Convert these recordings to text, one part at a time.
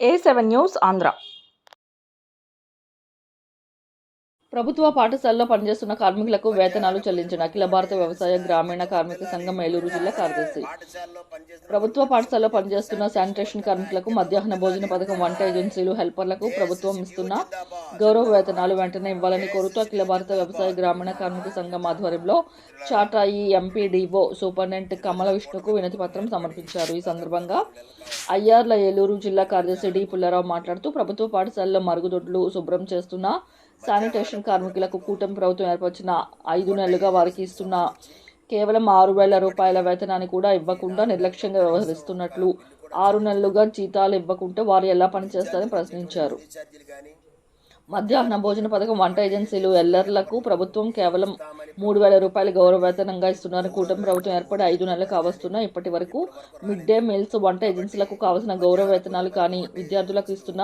ஏ seven news Andhra ప్రభుత్వ పాఠశాలలో పనిచేస్తున్న కార్మికులకు వేతనాలు చెల్లించిన అఖిల భారత వ్యవసాయ గ్రామీణ కార్మిక సంఘం ఏలూరు జిల్లా కార్యదర్శి. ప్రభుత్వ పాఠశాలలో పనిచేస్తున్న శానిటేషన్ కార్మికులకు మధ్యాహ్న భోజన పథకం వంట ఏజెన్సీలు హెల్పర్లకు ప్రభుత్వం ఇస్తున్న గౌరవ వేతనాలు వెంటనే ఇవ్వాలని కోరుతూ అఖిల భారత వ్యవసాయ గ్రామీణ కార్మిక సంఘం ఆధ్వర్యంలో చాటాయి ఎంపీడీఓ సూపరింటెండెంట్ కమల విష్ణుకు వినతి పత్రం సమర్పించారు. ఈ సందర్భంగా అయ్యార్ల ఏలూరు జిల్లా కార్యదర్శి డి పుల్లారావు మాట్లాడుతూ ప్రభుత్వ పాఠశాలలో మరుగుదొడ్లు శుభ్రం చేస్తున్న శానిటేషన్ కార్మికులకు కూటమి ప్రభుత్వం ఏర్పరిచిన ఐదు నెలలుగా వారికి ఇస్తున్న కేవలం ఆరు వేల రూపాయల వేతనాన్ని కూడా ఇవ్వకుండా నిర్లక్ష్యంగా వ్యవహరిస్తున్నట్లు ఆరు నెలలుగా జీతాలు ఇవ్వకుంటే వారు ఎలా పనిచేస్తారని ప్రశ్నించారు. మధ్యాహ్న భోజన పథకం వంట ఏజెన్సీలు ఎల్లర్లకు ప్రభుత్వం కేవలం మూడు వేల రూపాయలు గౌరవ వేతనంగా ఇస్తున్నారు కూటమి ప్రభుత్వం ఏర్పడి ఐదు నెలలు కావస్తున్నా ఇప్పటి వరకు మిడ్ డే మీల్స్ వంట ఏజెన్సీలకు కావలసిన గౌరవ వేతనాలు కానీ విద్యార్థులకు ఇస్తున్న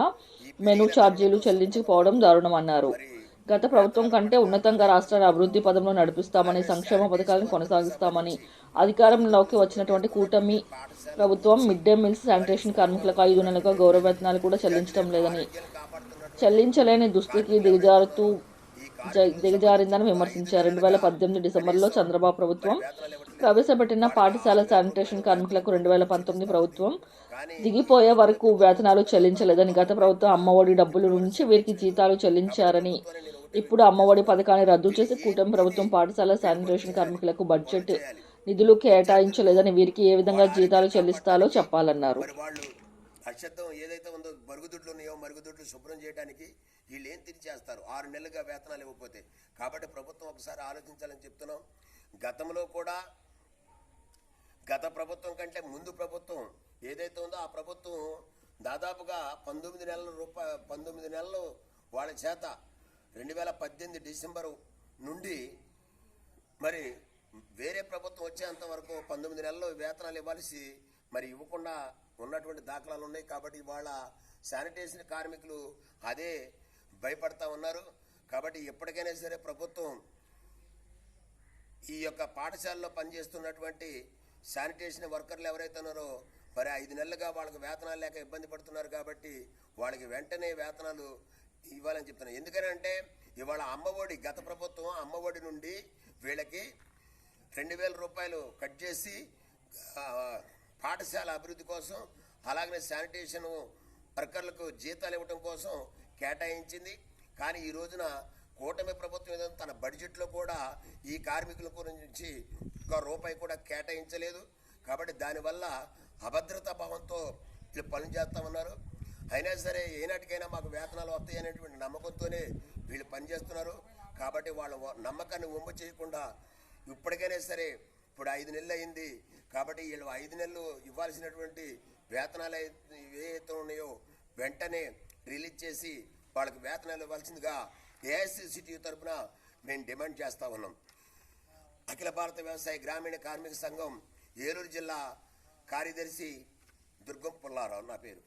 మెనూ ఛార్జీలు చెల్లించకపోవడం దారుణమన్నారు. గత ప్రభుత్వం కంటే ఉన్నతంగా రాష్ట్రాన్ని అభివృద్ధి పదంలో నడిపిస్తామని సంక్షేమ పథకాలను కొనసాగిస్తామని అధికారంలోకి వచ్చినటువంటి కూటమి ప్రభుత్వం మిడ్ డే మీల్స్ శానిటేషన్ కార్మికులకు ఐదు నెలలుగా గౌరవ వేతనాలు కూడా చెల్లించడం లేదని చెల్లించలేని దుస్థితికి దిగజారుతూ దిగజారిందని విమర్శించారు. రెండు వేల పద్దెనిమిది డిసెంబర్లో చంద్రబాబు ప్రభుత్వం ప్రవేశపెట్టిన పాఠశాల శానిటేషన్ కార్మికులకు రెండు వేల పంతొమ్మిది ప్రభుత్వం దిగిపోయే వరకు వేతనాలు చెల్లించలేదని గత ప్రభుత్వం అమ్మఒడి డబ్బుల నుంచి వీరికి జీతాలు చెల్లించారని. ఇప్పుడు అమ్మఒడి పథకాన్ని రద్దు చేసి కూటమి ప్రభుత్వం పాఠశాల శానిటేషన్ కార్మికులకు బడ్జెట్ నిధులు కేటాయించలేదని వీరికి ఏ విధంగా జీతాలు చెల్లిస్తాలో చెప్పాలన్నారు. నక్షత్రం ఏదైతే ఉందో మరుగుదొడ్లు ఉన్నాయో మరుగుదొడ్లు శుభ్రం చేయడానికి వీళ్ళు ఏం తిరిగి చేస్తారు ఆరు నెలలుగా వేతనాలు ఇవ్వకపోతే. కాబట్టి ప్రభుత్వం ఒకసారి ఆలోచించాలని చెప్తున్నాం. గతంలో కూడా గత ప్రభుత్వం కంటే ముందు ప్రభుత్వం ఏదైతే ఉందో ఆ ప్రభుత్వం దాదాపుగా పంతొమ్మిది నెలల రూపాయ పంతొమ్మిది నెలలు వాళ్ళ చేత రెండు వేల పద్దెనిమిది డిసెంబరు నుండి మరి వేరే ప్రభుత్వం వచ్చేంత వరకు పంతొమ్మిది నెలలు వేతనాలు ఇవ్వాల్సి మరి ఇవ్వకుండా ఉన్నటువంటి దాఖలాలు ఉన్నాయి కాబట్టి ఇవాళ శానిటేషన్ కార్మికులు అదే భయపడతా ఉన్నారు. కాబట్టి ఎప్పటికైనా సరే ప్రభుత్వం ఈ యొక్క పాఠశాలలో పనిచేస్తున్నటువంటి శానిటేషన్ వర్కర్లు ఎవరైతే ఉన్నారో మరి ఐదు నెలలుగా వాళ్ళకి వేతనాలు లేక ఇబ్బంది పడుతున్నారు కాబట్టి వాళ్ళకి వెంటనే వేతనాలు ఇవ్వాలని చెప్తున్నారు. ఎందుకనంటే ఇవాళ అమ్మఒడి గత ప్రభుత్వం అమ్మఒడి నుండి వీళ్ళకి రెండు వేల రూపాయలు కట్ చేసి పాఠశాల అభివృద్ధి కోసం అలాగనే శానిటేషన్ వర్కర్లకు జీతాలు ఇవ్వడం కోసం కేటాయించింది. కానీ ఈ రోజున కూటమి ప్రభుత్వం తన బడ్జెట్లో కూడా ఈ కార్మికుల గురించి ఒక రూపాయి కూడా కేటాయించలేదు. కాబట్టి దానివల్ల అభద్రతా భావంతో వీళ్ళు పనులు చేస్తా ఉన్నారు. అయినా సరే ఏనాటికైనా మాకు వేతనాలు వస్తాయి అనేటువంటి నమ్మకంతోనే వీళ్ళు పనిచేస్తున్నారు. కాబట్టి వాళ్ళ నమ్మకాన్ని ఒమ్ము చేయకుండా ఇప్పటికైనా సరే ఇప్పుడు ఐదు నెలలు అయింది. కాబట్టి వీళ్ళు ఐదు నెలలు ఇవ్వాల్సినటువంటి వేతనాలు ఏవైతే ఉన్నాయో వెంటనే రిలీజ్ చేసి వాళ్ళకి వేతనాలు ఇవ్వాల్సిందిగా ఏఐసిసిటి తరఫున మేము డిమాండ్ చేస్తా ఉన్నాం. అఖిల భారత వ్యవసాయ గ్రామీణ కార్మిక సంఘం ఏలూరు జిల్లా కార్యదర్శి దుర్గం పుల్లారావు నా పేరు.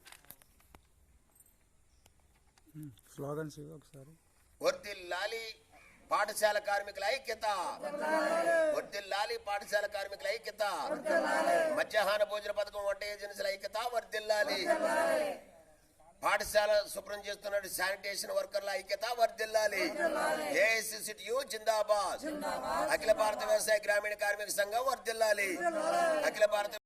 స్లోగన్స్ ఒకసారి. వర్దిల్లాలి పాఠశాల కార్మికుల ఐక్యత. వర్దిల్లాలి పాఠశాల కార్మికుల ఐక్యత. మధ్యాహ్న భోజన పథకం వంట ఏజెన్సీల ఐక్యత వర్దిల్లాలి. పాఠశాల శుభ్రం చేస్తున్న శానిటేషన్ వర్కర్ల ఐక్యత వర్దిల్లాలి. ఏఐసిసిటియు జిందాబాద్. అఖిల భారత వ్యవసాయ గ్రామీణ కార్మిక సంఘం వర్దిల్లాలి. అఖిల భారత